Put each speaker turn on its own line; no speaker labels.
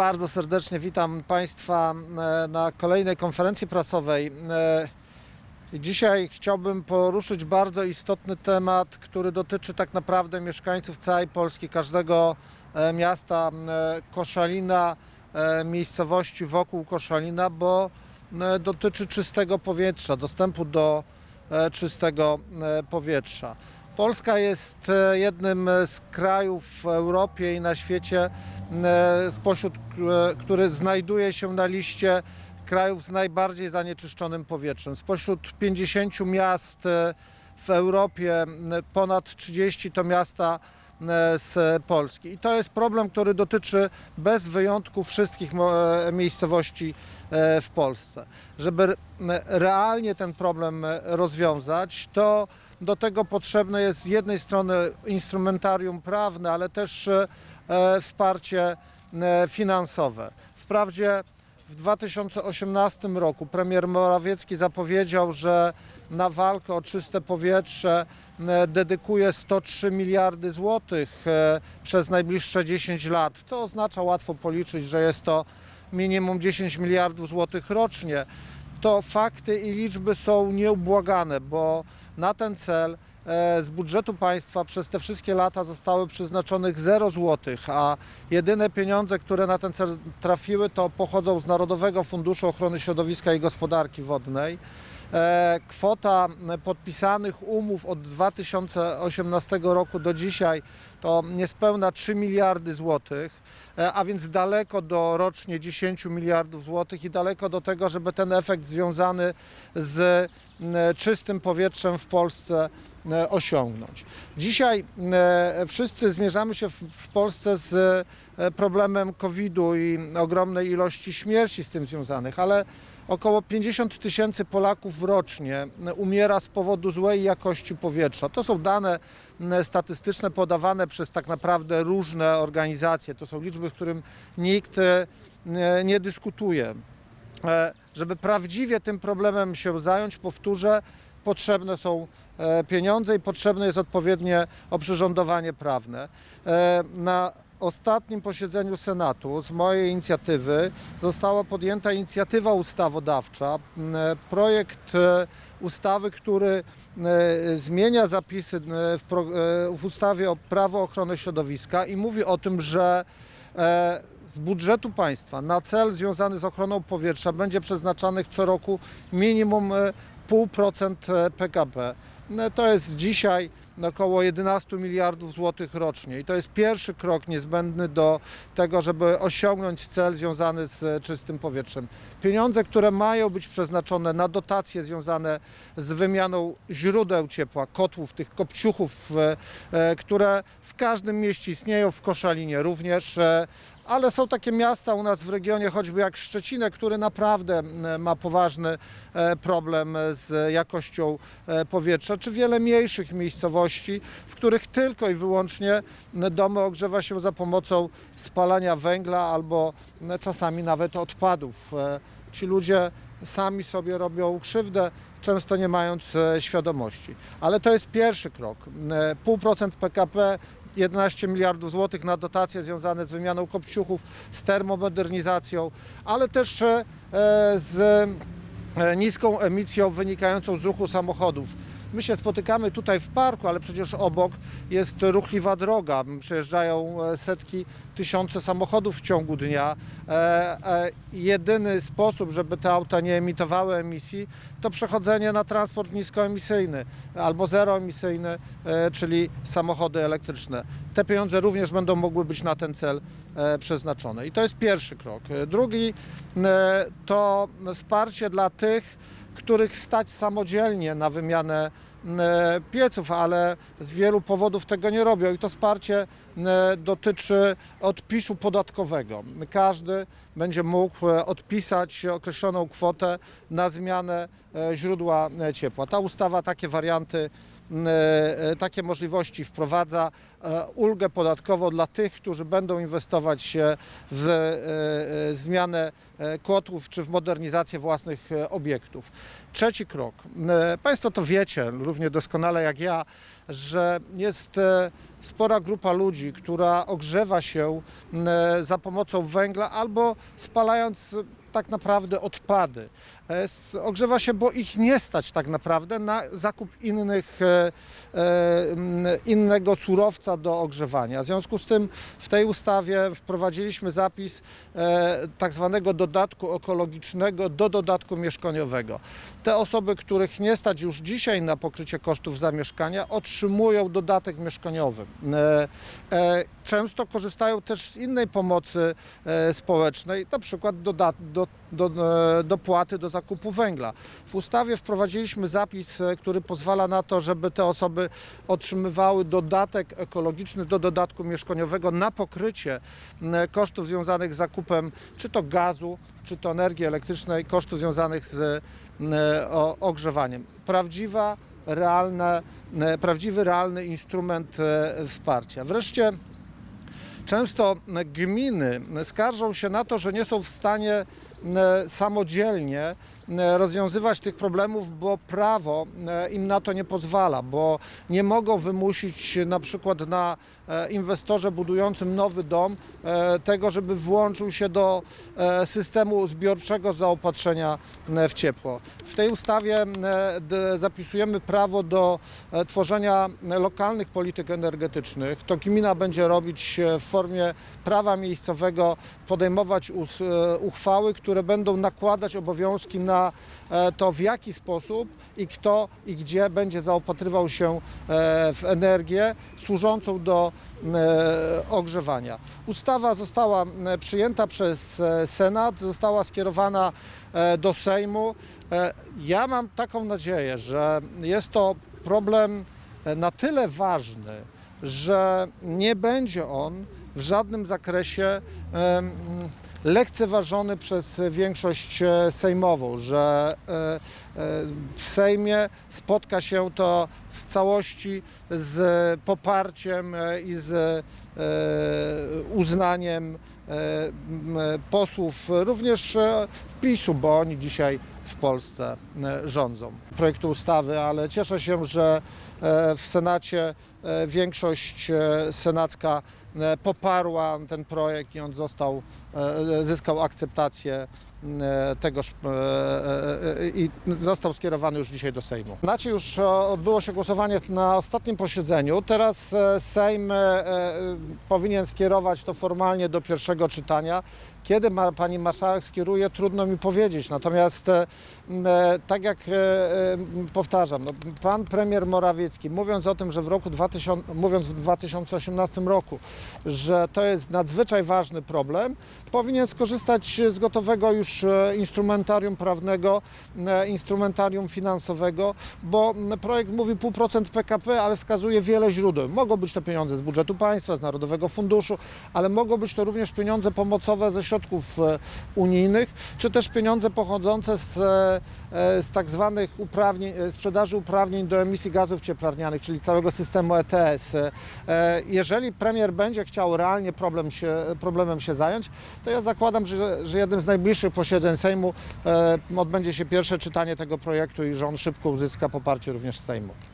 Bardzo serdecznie witam Państwa e, na kolejnej konferencji prasowej. E, Dzisiaj chciałbym poruszyć bardzo istotny temat, który dotyczy tak naprawdę mieszkańców całej Polski, każdego e, miasta Koszalina, miejscowości wokół Koszalina, bo dotyczy czystego powietrza, dostępu do czystego powietrza. Polska jest e, jednym z krajów w Europie i na świecie, e, spośród, e, który znajduje się na liście krajów z najbardziej zanieczyszczonym powietrzem. Spośród 50 miast e, w Europie ponad 30 to miasta e, z Polski. I to jest problem, który dotyczy bez wyjątku wszystkich e, miejscowości e, w Polsce. Żeby realnie ten problem e, rozwiązać, to do tego potrzebne jest z jednej strony instrumentarium prawne, ale też e, e, wsparcie e, finansowe. Wprawdzie w 2018 roku premier Morawiecki zapowiedział, że na walkę o czyste powietrze dedykuje 103 miliardy złotych przez najbliższe 10 lat, co oznacza łatwo policzyć, że jest to minimum 10 miliardów złotych rocznie. To fakty i liczby są nieubłagane, bo na ten cel e, z budżetu państwa przez te wszystkie lata zostały przeznaczonych 0 złotych, a jedyne pieniądze, które na ten cel trafiły, to pochodzą z Narodowego Funduszu Ochrony Środowiska i Gospodarki Wodnej. E, Kwota podpisanych umów od 2018 roku do dzisiaj to niespełna 3 miliardy złotych, e, a więc daleko do rocznie 10 miliardów złotych i daleko do tego, żeby ten efekt związany z czystym powietrzem w Polsce e, osiągnąć. Dzisiaj e, wszyscy zmierzamy się w, Polsce z e, problemem COVID-u i ogromnej ilości śmierci z tym związanych, ale około 50 tysięcy Polaków rocznie umiera z powodu złej jakości powietrza. To są dane statystyczne podawane przez tak naprawdę różne organizacje. To są liczby, z którym nikt e, nie dyskutuje. Żeby prawdziwie tym problemem się zająć, powtórzę, potrzebne są e, pieniądze i potrzebne jest odpowiednie oprzyrządowanie prawne. E, Na ostatnim posiedzeniu Senatu z mojej inicjatywy została podjęta inicjatywa ustawodawcza, projekt e, ustawy, który zmienia zapisy w, ustawie o prawo ochrony środowiska i mówi o tym, że z budżetu państwa na cel związany z ochroną powietrza będzie przeznaczanych co roku minimum e, 0,5% e, PKB. No, To jest dzisiaj około 11 miliardów złotych rocznie i to jest pierwszy krok niezbędny do tego, żeby osiągnąć cel związany z e, czystym powietrzem. Pieniądze, które mają być przeznaczone na dotacje związane z wymianą źródeł ciepła, kotłów, tych kopciuchów, e, e, które w każdym mieście istnieją, w Koszalinie również, e, ale są takie miasta u nas w regionie, choćby jak Szczecinek, który naprawdę ma poważny e, problem z jakością e, powietrza, czy wiele mniejszych miejscowości, w których tylko i wyłącznie domy ogrzewa się za pomocą spalania węgla albo czasami nawet odpadów. E, Ci ludzie sami sobie robią krzywdę, często nie mając świadomości. Ale to jest pierwszy krok. E, 0,5% PKP 11 miliardów złotych na dotacje związane z wymianą kopciuchów, z termomodernizacją, ale też e, z e, niską emisją wynikającą z ruchu samochodów. My się spotykamy tutaj w parku, ale przecież obok jest ruchliwa droga. Przejeżdżają e, setki, tysiące samochodów w ciągu dnia. E, e, Jedyny sposób, żeby te auta nie emitowały emisji, to przechodzenie na transport niskoemisyjny albo zeroemisyjny, czyli samochody elektryczne. Te pieniądze również będą mogły być na ten cel przeznaczone. I to jest pierwszy krok. Drugi to wsparcie dla tych, których stać samodzielnie na wymianę e, pieców, ale z wielu powodów tego nie robią i to wsparcie e, dotyczy odpisu podatkowego. Każdy będzie mógł e, odpisać określoną kwotę na zmianę źródła ciepła. Ta ustawa takie warianty takie możliwości wprowadza e, ulgę podatkową dla tych, którzy będą inwestować e, w e, e, zmianę e, kotłów czy w modernizację własnych e, obiektów. Trzeci krok. E, Państwo to wiecie równie doskonale jak ja, że jest e, spora grupa ludzi, która ogrzewa się e, za pomocą węgla albo spalając e, tak naprawdę odpady. E, Ogrzewa się, bo ich nie stać tak naprawdę na zakup innych, e, e, innego surowca do ogrzewania. W związku z tym w tej ustawie wprowadziliśmy zapis tak zwanego dodatku ekologicznego do dodatku mieszkaniowego. Te osoby, których nie stać już dzisiaj na pokrycie kosztów zamieszkania, otrzymują dodatek mieszkaniowy. Często korzystają też z innej pomocy społecznej, na przykład dodat- do, do, e, dopłaty do zakupu węgla. W ustawie wprowadziliśmy zapis, e, który pozwala na to, żeby te osoby otrzymywały dodatek ekologiczny do dodatku mieszkaniowego na pokrycie m, kosztów związanych z zakupem czy to gazu, czy to energii elektrycznej, kosztów związanych z ogrzewaniem. Prawdziwa, realna, m, prawdziwy, realny instrument e, wsparcia. Wreszcie Często gminy skarżą się na to, że nie są w stanie e, samodzielnie e, rozwiązywać tych problemów, bo prawo e, im na to nie pozwala, bo nie mogą wymusić na przykład na e, inwestorze budującym nowy dom e, tego, żeby włączył się do e, systemu zbiorczego zaopatrzenia e, w ciepło. W tej ustawie e, zapisujemy prawo do e, tworzenia lokalnych polityk energetycznych. To gmina będzie robić e, w formie prawa miejscowego, podejmować e, uchwały, które będą nakładać obowiązki na e, to, w jaki sposób i kto i gdzie będzie zaopatrywał się e, w energię służącą do e, ogrzewania. Ustawa została przyjęta przez Senat, została skierowana do Sejmu. Ja mam taką nadzieję, że jest to problem na tyle ważny, że nie będzie on w żadnym zakresie lekceważony przez większość e, sejmową, że e, e, w Sejmie spotka się to w całości z poparciem i z uznaniem posłów również e, PiSu, bo oni dzisiaj w Polsce rządzą. Projektu ustawy, ale cieszę się, że w Senacie większość senacka poparła ten projekt i on został, e, zyskał akceptację e, tegoż e, e, e, i został skierowany już dzisiaj do Sejmu. Senacie już e, odbyło się głosowanie na ostatnim posiedzeniu. Teraz e, Sejm e, e, powinien skierować to formalnie do pierwszego czytania. Kiedy ma, pani marszałek skieruje, trudno mi powiedzieć. Natomiast e, e, tak jak e, e, powtarzam, no, pan premier Morawiecki mówiąc o tym, że w roku 2000, mówiąc w 2018 roku, że to jest nadzwyczaj ważny problem, powinien skorzystać z gotowego już e, instrumentarium prawnego, instrumentarium finansowego, bo projekt mówi 0,5% PKP, ale wskazuje wiele źródeł. Mogą być to pieniądze z budżetu państwa, z Narodowego Funduszu, ale mogą być to również pieniądze pomocowe ze środków e, unijnych, czy też pieniądze pochodzące z, e, e, z tak zwanych uprawnień, sprzedaży uprawnień do emisji gazów cieplarnianych, czyli całego systemu ETS. Jeżeli premier będzie chciał realnie problem się, problemem się zająć, to ja zakładam, że, że jednym z najbliższych posiedzeń Sejmu odbędzie się pierwsze czytanie tego projektu i że on szybko uzyska poparcie również Sejmu.